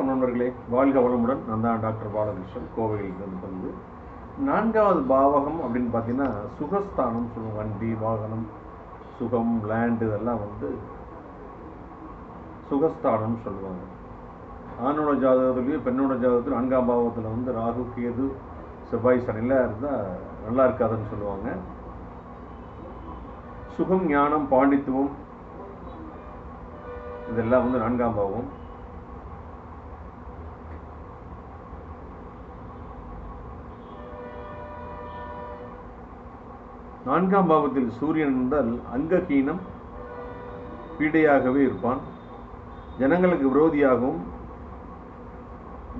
வணக்கம் நண்பர்களே. வாழ்க வளமுடன். நான் தான் டாக்டர் பாலகிருஷ்ணன். கோவையிலிருந்து வந்து நான்காவது பாவகம் அப்படின்னு பார்த்தீங்கன்னா சுகஸ்தானம் சொல்லுவோம். வண்டி வாகனம் சுகம் லேண்டு இதெல்லாம் வந்து சுகஸ்தானம் சொல்லுவாங்க. ஆணோட ஜாதகத்துலேயும் பெண்ணோட ஜாதகத்துலையும் நான்காம் பாவத்தில் வந்து ராகு கேது செவ்வாய் சனியில் இருந்தால் நல்லா இருக்காதுன்னு சொல்லுவாங்க. சுகம் ஞானம் பாண்டித்துவம் இதெல்லாம் வந்து நான்காம் பாவம் நான்காம் பாவத்தில் சூரியன் இருந்தால் அங்கஹீனம் பீடையாகவே இருப்பான். ஜனங்களுக்கு விரோதியாகவும்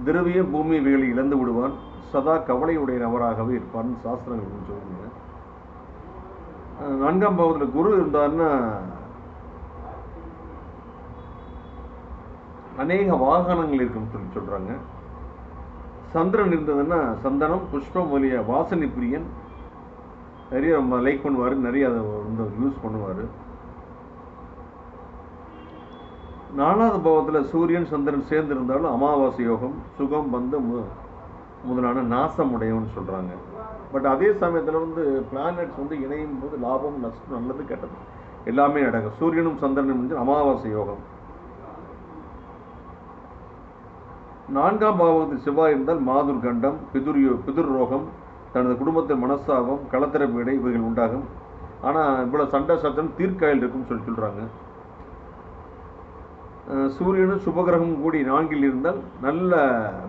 திரவிய பூமி இவைகளை இழந்து விடுவான். சதா கவலையுடைய நபராகவே இருப்பான் சாஸ்திரங்கள் சொல்லுங்க. நான்காம் பாவத்தில் குரு இருந்தாருன்னா அநேக வாகனங்கள் இருக்குன்னு சொல்லி சொல்றாங்க. சந்திரன் இருந்ததுன்னா சந்தனம் புஷ்பம் வலிய வாசனை பிரியன் நிறைய ரொம்ப லைக் பண்ணுவார் நிறைய அதை வந்து யூஸ் பண்ணுவார். நாலாவது பாவத்தில் சூரியன் சந்திரன் சேர்ந்து இருந்தாலும் அமாவாசை யோகம் சுகம் வந்து மு முதலான நாசம் உடையவன்னு சொல்கிறாங்க பட் அதே சமயத்தில் வந்து பிளானட்ஸ் வந்து இணையும் போது லாபம் நஷ்டம் நல்லது கெட்டது எல்லாமே நடக்கும். சூரியனும் சந்திரனும் வந்து அமாவாசை யோகம். நான்காம் பாவத்தில் செவ்வாய் இருந்தால் மாதுர் கண்டம் பிதுர் பிதுர் ரோகம் தனது குடும்பத்தில் மனஸ்தாபம் களத்திறப்பு இடை இவைகள் உண்டாகும். ஆனால் இவ்வளோ சண்டை சத்தம் தீர்க்காயில் இருக்கும்னு சொல்லி சொல்கிறாங்க சூரியனும் சுபகிரகம் கூடி நான்கில் இருந்தால் நல்ல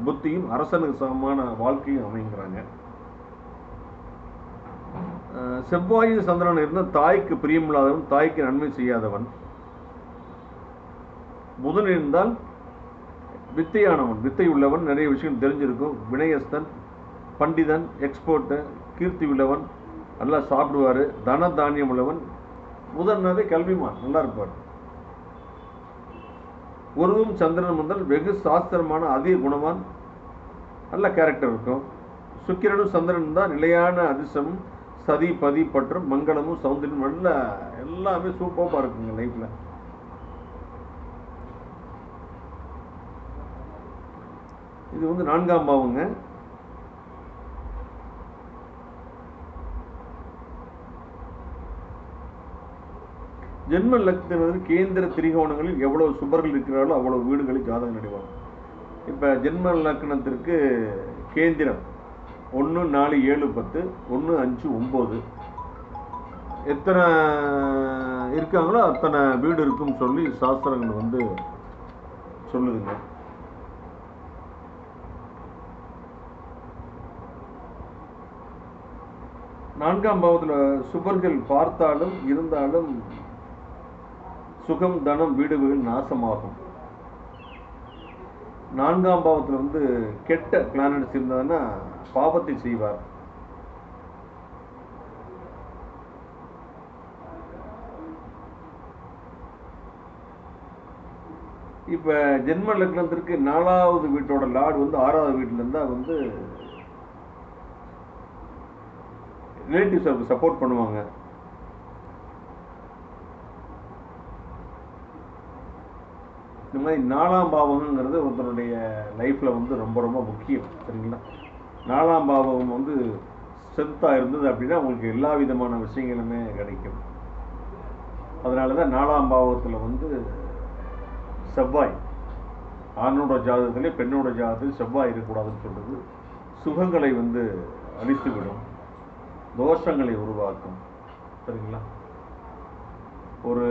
புத்தியும் அரசனுக்கு சமமான வாழ்க்கையும் அமைங்கிறாங்க அஹ் செவ்வாயும் சந்திரன் இருந்தால் தாய்க்கு பிரியமில்லாதவன் தாய்க்கு நன்மை செய்யாதவன். புதன் இருந்தால் வித்தையானவன் வித்தை உள்ளவன். நிறைய விஷயம் தெரிஞ்சிருக்கும். வினயஸ்தன் பண்டிதன் எக்ஸ்போர்ட்டு கீர்த்தி உள்ளவன் நல்லா சாப்பிடுவார் தன தானியம் உள்ளவன். முதன்னாவே கல்விமான் நல்லா இருப்பார். குருவும் சந்திரன் முதல் வெகு சாஸ்திரமான அதிக குணவான் நல்ல கேரக்டர் இருக்கும். சுக்கிரனும் சந்திரன் தான் நிலையான அதிர்ஷ்டமும் சதி பதி பற்றும் மங்களமும் சௌந்தரியம் நல்ல எல்லாமே சூப்பராக இருக்குங்க லைஃப்பில் இது வந்து நான்காம் பாவங்க. ஜென்ம லக்னத்தினது கேந்திர திரிகோணங்களில் எவ்வளவு சுபர்கள் இருக்கிறார்களோ அவ்வளவு வீடுகளில் ஜாதகம் நடைபெறும். இப்போ ஜென்ம லக்னத்திற்கு கேந்திரம் ஒன்று நாலு ஏழு பத்து ஒன்று அஞ்சு ஒம்பது எத்தனை இருக்காங்களோ அத்தனை வீடு இருக்குன்னு சொல்லி சாஸ்திரங்கள் வந்து சொல்லுதுங்க. நான்காம் பாவத்தில் சுபர்கள் பார்த்தாலும் இருந்தாலும் சுகம் தனம் வீடுகள் நாசமாகும். நான்காம் பாவத்தில் வந்து கெட்ட பிளானட்ஸ் இருந்ததுன்னா பாவத்தை செய்வார். இப்போ ஜென்ம லக்னத்திற்கு நாலாவது வீட்டோட லார்டு வந்து ஆறாவது வீட்டில் இருந்தால் வந்து ரிலேட்டிவ்ஸ் அவருக்கு சப்போர்ட் பண்ணுவாங்க. இந்த மாதிரி நாலாம் பாவகங்கிறது ஒருத்தருடைய லைஃப்பில் வந்து ரொம்ப ரொம்ப முக்கியம் சரிங்களா? நாலாம் பாவகம் வந்து ஸ்ட்ரென்த்தாக இருந்தது அப்படின்னா உங்களுக்கு எல்லா விதமான விஷயங்களுமே கிடைக்கும். அதனால தான் நாலாம் பாவகத்தில் வந்து செவ்வாய் ஆணோட ஜாதகத்திலே பெண்ணோட ஜாதகத்தில் செவ்வாய் இருக்கக்கூடாதுன்னு சொல்கிறது சுகங்களை வந்து அழித்துவிடும் தோஷங்களை உருவாக்கும் சரிங்களா? ஒரு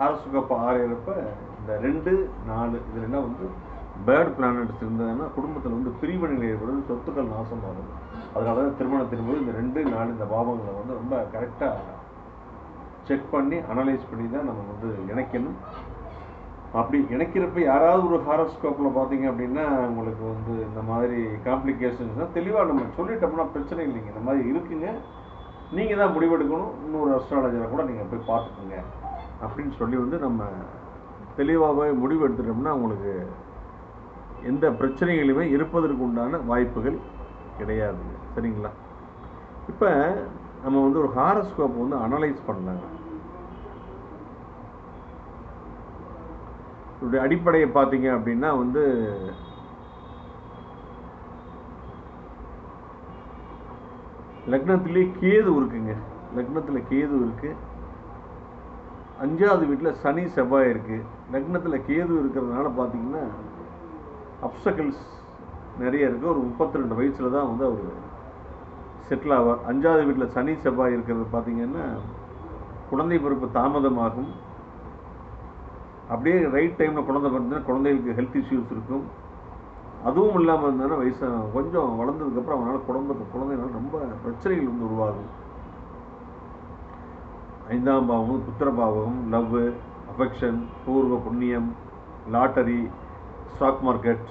ஹாரசுகப்ப ஆறையிறப்ப இந்த ரெண்டு நாலு இதில் என்ன வந்து பேர்ட் பிளானட்ஸ் இருந்ததுன்னா குடும்பத்தில் வந்து பிரிவினைகள் ஏற்படுது சொத்துக்கள் நாசமாகும் அதனால தான் திருமணத்தின் போது இந்த ரெண்டு நாலு இந்த பாவங்களை வந்து ரொம்ப கரெக்டாக செக் பண்ணி அனலைஸ் பண்ணி தான் நம்ம வந்து இணைக்கணும். அப்படி இணைக்கிறப்ப யாராவது ஒரு ஹாரோஸ்கோப்பில் பார்த்தீங்க அப்படின்னா உங்களுக்கு வந்து இந்த மாதிரி காம்ப்ளிகேஷன்ஸ்னால் தெளிவாக நம்ம சொல்லிட்டோம்னா பிரச்சனை இல்லைங்க. இந்த மாதிரி இருக்குங்க. நீங்கள் தான் முடிவெடுக்கணும். இன்னொரு அஸ்ட்ராலஜரை கூட நீங்கள் போய் பார்த்துக்குங்க. அப்படின்னு சொல்லி வந்து நம்ம தெளிவாகவே முடிவு எடுத்துட்டோம்னா உங்களுக்கு எந்த பிரச்சனைகளுமே இருப்பதற்கு உண்டான வாய்ப்புகள் கிடையாதுங்க சரிங்களா? இப்போ நம்ம வந்து ஒரு ஹாரஸ்கோப் வந்து அனலைஸ் பண்ணலாங்க. இதோடைய அடிப்படையை பார்த்தீங்க அப்படின்னா வந்து லக்னத்திலே கேது இருக்குங்க. லக்னத்தில் கேது இருக்குது அஞ்சாவது வீட்டில் சனி செவ்வாய் இருக்குது லக்னத்தில் கேது இருக்கிறதுனால பார்த்தீங்கன்னா அப்சக்கல்ஸ் நிறைய இருக்குது ஒரு முப்பத்தி ரெண்டு வயசில் தான் வந்து அவர் செட்டில் ஆவார் அஞ்சாவது வீட்டில் சனி செவ்வாய் இருக்கிறது பார்த்தீங்கன்னா குழந்தை பிறப்பு தாமதமாகும். அப்படியே ரைட் டைமில் குழந்தை பிறந்தா குழந்தைகளுக்கு ஹெல்த் இஷ்யூஸ் இருக்கும். அதுவும் இல்லாமல் இருந்தாலும் வயசு கொஞ்சம் வளர்ந்ததுக்கப்புறம் அவனால் குடும்பத்து குழந்தைகள் ரொம்ப பிரச்சனைகள் வந்து உருவாகும். ஐந்தாம் பாவம் புத்திரபாவகம் லவ் அஃபெக்ஷன் பூர்வ புண்ணியம் லாட்டரி ஸ்டாக் மார்க்கெட்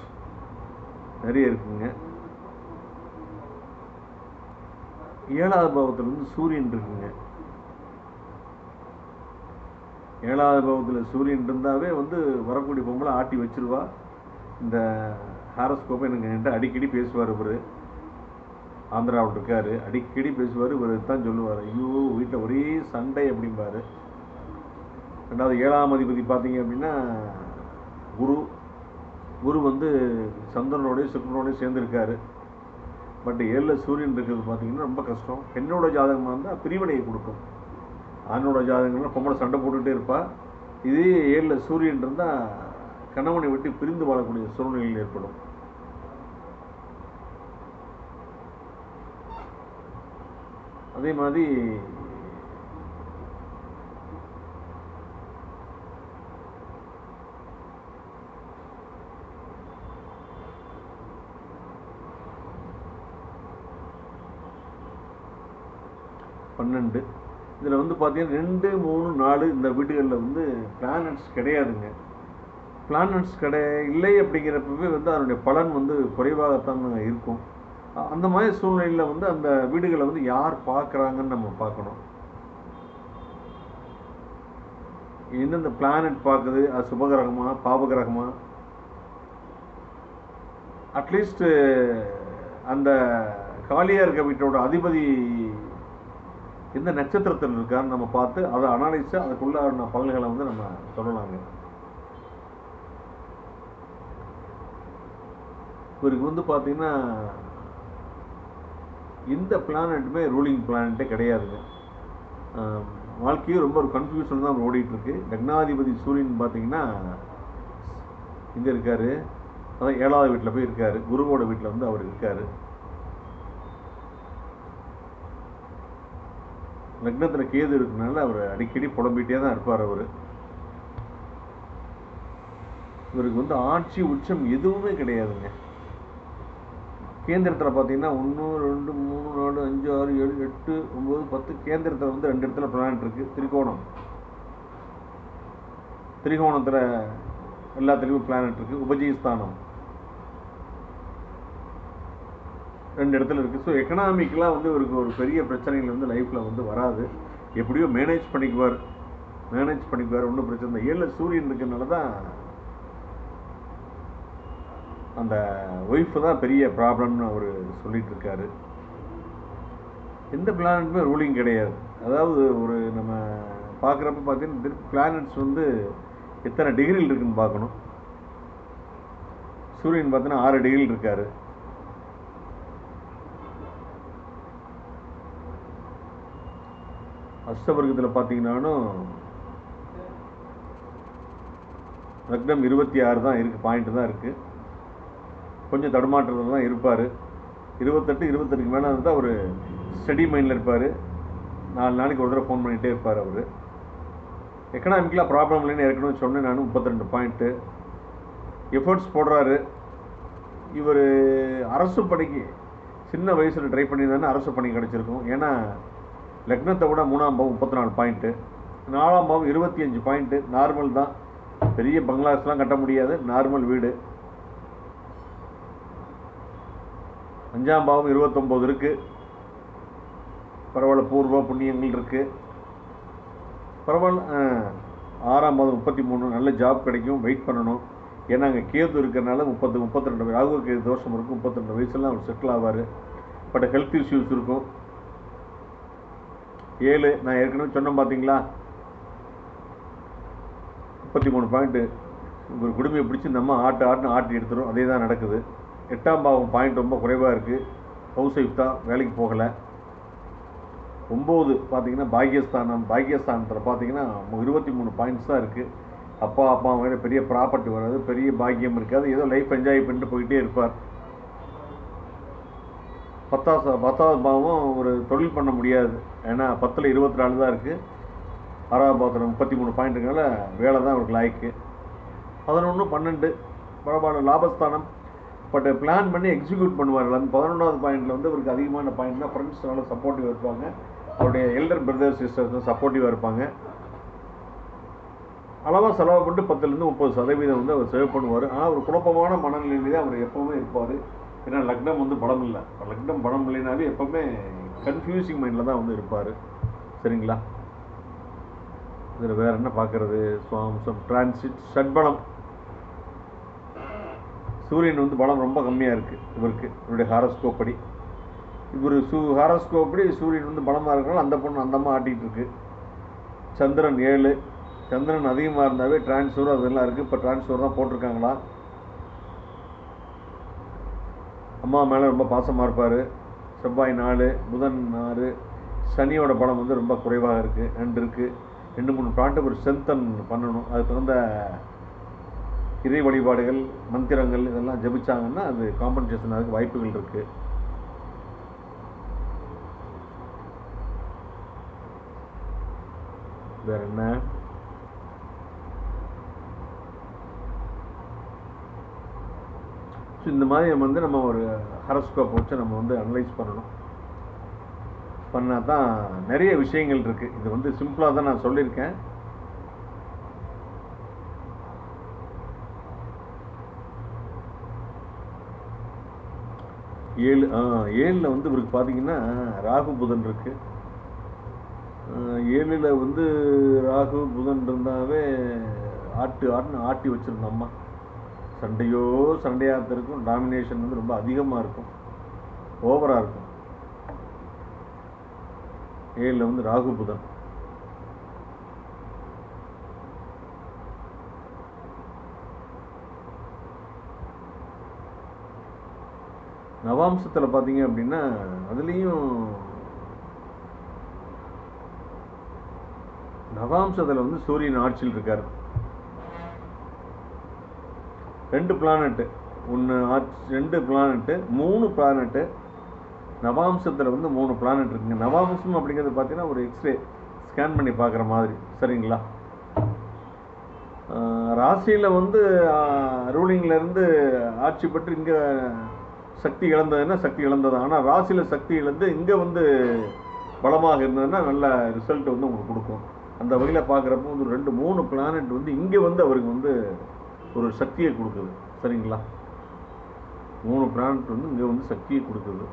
நிறைய இருக்குங்க. ஏழாவது பாவத்தில் வந்து சூரியன் இருக்குங்க. ஏழாவது பாவத்தில் சூரியன் இருந்தாவே வந்து வரக்கூடிய பொம்பளை ஆட்டி வச்சிருவா. இந்த ஹாரஸ்கோப்பை எனக்கு என்கிட்ட அடிக்கடி பேசுவார் இவர். ஆந்திராவில் இருக்கார். அடிக்கடி பேசுவார் இவர் தான் சொல்லுவார். ஐயோ வீட்டில் ஒரே சண்டை அப்படிம்பார். ரெண்டாவது ஏழாம் அதிபதி பார்த்தீங்க அப்படின்னா குரு. குரு வந்து சந்திரனோடய சுக்கரனோடய சேர்ந்துருக்காரு. பட் ஏழில் சூரியன் இருக்கிறது பார்த்தீங்கன்னா ரொம்ப கஷ்டம். பெண்ணோட ஜாதகமாக இருந்தால் பிரிவினையை கொடுக்கும். ஆணோட ஜாதகங்கள்லாம் பொம்பளை சண்டை போட்டுகிட்டே இருப்பாள் இதே ஏழில் சூரியன் இருந்தால் கணவனை விட்டு பிரிந்து வாழக்கூடிய சூழ்நிலையில் ஏற்படும். அதே மாதிரி பன்னெண்டு. இதில் வந்து பார்த்தீங்கன்னா ரெண்டு மூணு நாலு இந்த வீடுகளில் வந்து பிளானட்ஸ் கிடையாதுங்க. பிளானட்ஸ் கிடை இல்லை அப்படிங்கிறப்பவே வந்து அதனுடைய பலன் வந்து குறைவாகத்தான் இருக்கும். அந்த மாதிரி சூழ்நிலையில் வந்து அந்த வீடுகளை வந்து யார் பார்க்குறாங்கன்னு நம்ம பார்க்கணும். எந்தெந்த பிளானட் பார்க்குது? அது சுபகிரகமா பாபகிரகமா? அட்லீஸ்ட் அந்த காலியாக இருக்க வீட்டோட அதிபதி எந்த நட்சத்திரத்தில் இருக்கான்னு நம்ம பார்த்து அதை அனாலிஸ் அதுக்குள்ள பலன்களை வந்து நம்ம சொல்லலாங்க இவருக்கு வந்து பார்த்தீங்கன்னா எந்த பிளானட்டுமே ரூலிங் பிளானட்டே கிடையாதுங்க. வாழ்க்கையும் ரொம்ப ஒரு கன்ஃபியூஷன் தான் ஓடிட்டுருக்கு. லக்னாதிபதி சூரியன் பார்த்தீங்கன்னா இங்கே இருக்கார்? அதான் ஏழாவது வீட்டில் போய் இருக்கார். குருவோட வீட்டில் வந்து அவர் இருக்கார். லக்னத்தில் கேது இருக்கனால அவர் அடிக்கடி புலம்பிகிட்டே தான் இருப்பார் அவர். இவருக்கு வந்து ஆட்சி உச்சம் எதுவுமே கிடையாதுங்க. கேந்திரத்தில் பார்த்தீங்கன்னா ஒன்று ரெண்டு மூணு நாலு அஞ்சு ஆறு ஏழு எட்டு ஒம்பது பத்து கேந்திரத்தில் வந்து ரெண்டு இடத்துல பிளானட் இருக்குது திரிகோணம். திரிகோணத்தில் எல்லாத்துலேயுமே பிளானட் இருக்குது உபஜயஸ்தானம் ரெண்டு இடத்துல இருக்குது ஸோ எக்கனாமிக்கலாக வந்து இவருக்கு ஒரு பெரிய பிரச்சனைகள் வந்து லைஃப்பில் வந்து வராது. எப்படியோ மேனேஜ் பண்ணிக்குவார். மேனேஜ் பண்ணிக்குவார். ஒன்றும் பிரச்சனை இல்லை. ஏழில் சூரியன் இருக்கிறதுனால தான் அந்த ஒய்ஃபு தான் பெரிய ப்ராப்ளம்னு அவர் சொல்லிட்டு இருக்காரு எந்த பிளானட்டுமே ரூலிங் கிடையாது. அதாவது ஒரு நம்ம பார்க்குறப்ப பார்த்தீங்கன்னா பிளானட்ஸ் வந்து எத்தனை டிகிரியில் இருக்குன்னு பார்க்கணும். சூரியன் பார்த்தீங்கன்னா ஆறு டிகிரியில் இருக்காரு. அஷ்டவர்க்கத்தில் பார்த்தீங்கன்னாலும் லக்னம் இருபத்தி ஆறு தான் இருக்குது பாயிண்ட் தான் இருக்குது கொஞ்சம் தடுமாற்றத்தில் தான் இருப்பார். இருபத்தெட்டு இருபத்தெட்டுக்கு மேலே இருந்தால் அவர் ஸ்டடி மைண்டில் இருப்பார். நாலு நாளைக்கு ஒரு தடவை ஃபோன் பண்ணிகிட்டே இருப்பார் அவர். எக்கனாமிக்கலாக ப்ராப்ளம் இல்லைன்னு ஏற்கனவே சொன்னேன் நான் முப்பத்திரெண்டு பாயிண்ட்டு எஃபர்ட்ஸ் போடுறாரு. இவர் அரசு பணிக்கு சின்ன வயசில் ட்ரை பண்ணியிருந்தானே அரசு பணி கிடச்சிருக்கும். ஏன்னா லக்னத்தை விட மூணாம் பாவம் முப்பத்தி நாலு பாயிண்ட்டு நாலாம் பாவம் இருபத்தி அஞ்சு பாயிண்ட்டு நார்மல் தான். பெரிய பங்களாஸ்லாம் கட்ட முடியாது. நார்மல் வீடு. அஞ்சாம் பாவம் இருபத்தொம்போது இருக்குது பரவாயில்ல பூர்வ புண்ணியங்கள் இருக்குது பரவாயில்ல ஆறாம் பாவம் முப்பத்தி மூணு நல்ல ஜாப் கிடைக்கும் வெயிட் பண்ணணும். ஏன்னா அங்கே கேது இருக்கிறனால முப்பத்து முப்பத்தி ரெண்டு ராகு கேது தோஷம் இருக்கும் முப்பத்தி ரெண்டு வயசுலாம் அவர் செட்டில் ஆவார். பட் ஹெல்த் இஷ்யூஸ் இருக்கும். ஏழு நான் ஏற்கனவே சொன்னேன் பார்த்தீங்களா முப்பத்தி மூணு பாயிண்ட்டு ஒரு குடுமையை பிடிச்சி நம்ம ஆட்டு ஆட்டுன்னு ஆட்டி எடுத்துரும். அதே தான் நடக்குது. எட்டாம் பாவம் பாயிண்ட் ரொம்ப குறைவாக இருக்குது ஹவுஸ் ஒய்ஃப் தான் வேலைக்கு போகலை. ஒம்பது பார்த்தீங்கன்னா பாக்கியஸ்தானம் பாக்கியஸ்தானத்தில் பார்த்தீங்கன்னா இருபத்தி மூணு பாயிண்ட்ஸ் தான் இருக்குது அப்பா அப்பா வேறு பெரிய ப்ராப்பர்ட்டி வராது. பெரிய பாக்கியம் இருக்காது. ஏதோ லைஃப் என்ஜாய் பண்ணிட்டு போயிட்டே இருப்பார். பத்தாவது பத்தாவது பாவம் ஒரு தொழில் பண்ண முடியாது. ஏன்னா பத்தில் இருபத்தி நாலு தான் இருக்குது ஆறாவது பாவத்தில் முப்பத்தி மூணு பாயிண்ட்டுனால வேலை தான் அவருக்கு லாய்க்கு. பதினொன்று பன்னெண்டு. பரவாயில்ல லாபஸ்தானம். பட் பிளான் பண்ணி எக்ஸிக்யூட் பண்ணுவார்கள். அந்த பதினொன்றாவது பாயிண்டில் வந்து அவருக்கு அதிகமான பாயிண்ட்னா ஃப்ரெண்ட்ஸ்னால சப்போர்ட்டிவாக இருப்பாங்க. அவருடைய எல்டர் பிரதர் சிஸ்டர்ஸ் சப்போர்ட்டிவாக இருப்பாங்க. அளவாக செலவு பண்ணி பத்துலேருந்து முப்பது சதவீதம் வந்து அவர் சேவ் பண்ணுவார். ஆனால் ஒரு குழப்பமான மனநிலையிலே தான் அவர் எப்போவுமே இருப்பார். ஏன்னா லக்னம் வந்து படம் இல்லை. லக்னம் படம் இல்லைனாலே எப்போவுமே கன்ஃபியூசிங் மைண்டில் தான் வந்து இருப்பார். சரிங்களா? இதில் வேறு என்ன பார்க்கறது? சுவாம்சம். டிரான்சிட் ஷட்பலம் சூரியன் வந்து பலம் ரொம்ப கம்மியாக இருக்குது இவருக்கு இவருடைய ஹாரஸ்கோப் படி. இவர் சூ ஹாரஸ்கோப் படி சூரியன் வந்து பலமாக இருக்கனால அந்த பொண்ணு அந்தமாக ஆட்டிகிட்டு இருக்கு. சந்திரன் ஏழு. சந்திரன் அதிகமாக இருந்தாவே டிரான்ஸ்ஃபர் அதெல்லாம் இருக்குது இப்போ டிரான்ஸ்ஃபர் தான் போட்டிருக்காங்களா? அம்மா மேலே ரொம்ப பாசமாக இருப்பார். செவ்வாய் நாலு புதன் ஆறு. சனியோட பலம் வந்து ரொம்ப குறைவாக இருக்குது ரெண்டு இருக்குது ரெண்டு மூணு பிளான்ட்டுக்கு ஒரு ஸ்ட்ரென்தன் பண்ணணும். அதுக்கு தகுந்த இறை வழிபாடுகள் மந்திரங்கள் இதெல்லாம் ஜபிச்சாங்கன்னா அது காம்பன்சேஷன் அதுக்கு வாய்ப்புகள் இருக்குது வேற என்ன? ஸோ இந்த மாதிரி நம்ம வந்து நம்ம ஒரு ஹரஸ்கோப் வச்சு நம்ம வந்து அனலைஸ் பண்ணணும். பண்ணால் தான் நிறைய விஷயங்கள் இருக்குது இது வந்து சிம்பிளாக தான் நான் சொல்லியிருக்கேன். ஏழு ஆ ஏழில் வந்து இவருக்கு பார்த்தீங்கன்னா ராகு புதன் இருக்கு. ஏழில் வந்து ராகு புதன் இருந்தாவே ஆட்டு ஆட்டுன்னு ஆட்டி வச்சிருந்த அம்மா. சண்டையோ சண்டையாக இருக்கும். டாமினேஷன் வந்து ரொம்ப அதிகமாக இருக்கும். ஓவராக இருக்கும். ஏழில் வந்து ராகு புதன். நவாம்சத்தில் பார்த்தீங்க அப்படின்னா அதுலேயும் நவாம்சத்தில் வந்து சூரியன் ஆட்சியில் இருக்கார். ரெண்டு பிளானட்டு ஒன்று ஆட்சி ரெண்டு பிளானட்டு மூணு பிளானட்டு நவாம்சத்தில் வந்து மூணு பிளானட் இருக்குங்க. நவாம்சம் அப்படிங்கிறது பார்த்தீங்கன்னா ஒரு எக்ஸ்ரே ஸ்கேன் பண்ணி பார்க்குற மாதிரி சரிங்களா? ராசியில் வந்து ரூலிங்கில் இருந்து ஆட்சி பெற்று இங்கே சக்தி இழந்ததுன்னா சக்தி இழந்தது ஆனால் ராசியில் சக்தி இழந்து இங்கே வந்து பலமாக இருந்ததுன்னா நல்ல ரிசல்ட் வந்து உங்களுக்கு கொடுக்கும். அந்த வகையில் பார்க்குறப்போ வந்து ரெண்டு மூணு பிளானட் வந்து இங்கே வந்து அவருக்கு வந்து ஒரு சக்தியை கொடுக்குது. சரிங்களா? மூணு பிளானட் வந்து இங்கே வந்து சக்தியை கொடுக்குது.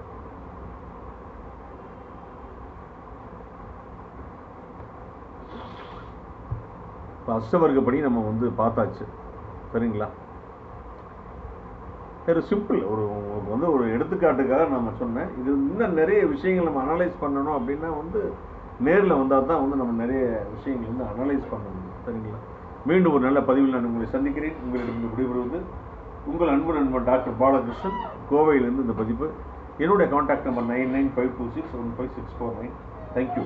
இப்போ அஷ்டவர்க்கப்படி நம்ம வந்து பார்த்தாச்சு. சரிங்களா? வெரி சிம்பிள் ஒரு உங்களுக்கு வந்து ஒரு எடுத்துக்காட்டுக்காக நம்ம சொன்னேன். இது இன்னும் நிறைய விஷயங்கள் நம்ம அனலைஸ் பண்ணணும் அப்படின்னா வந்து நேரில் வந்தால் தான் வந்து நம்ம நிறைய விஷயங்கள் வந்து அனலைஸ் பண்ண முடியும் சரிங்களா? மீண்டும் ஒரு நல்ல பதிவில் நான் உங்களை சந்திக்கிறேன். உங்களிடம் விடைபெறுவது உங்கள் அன்பு நண்பர் டாக்டர் பாலகிருஷ்ணன். கோவையிலிருந்து இந்த பதிப்பு என்னுடைய contact number nine nine five two six one five six four nine thank you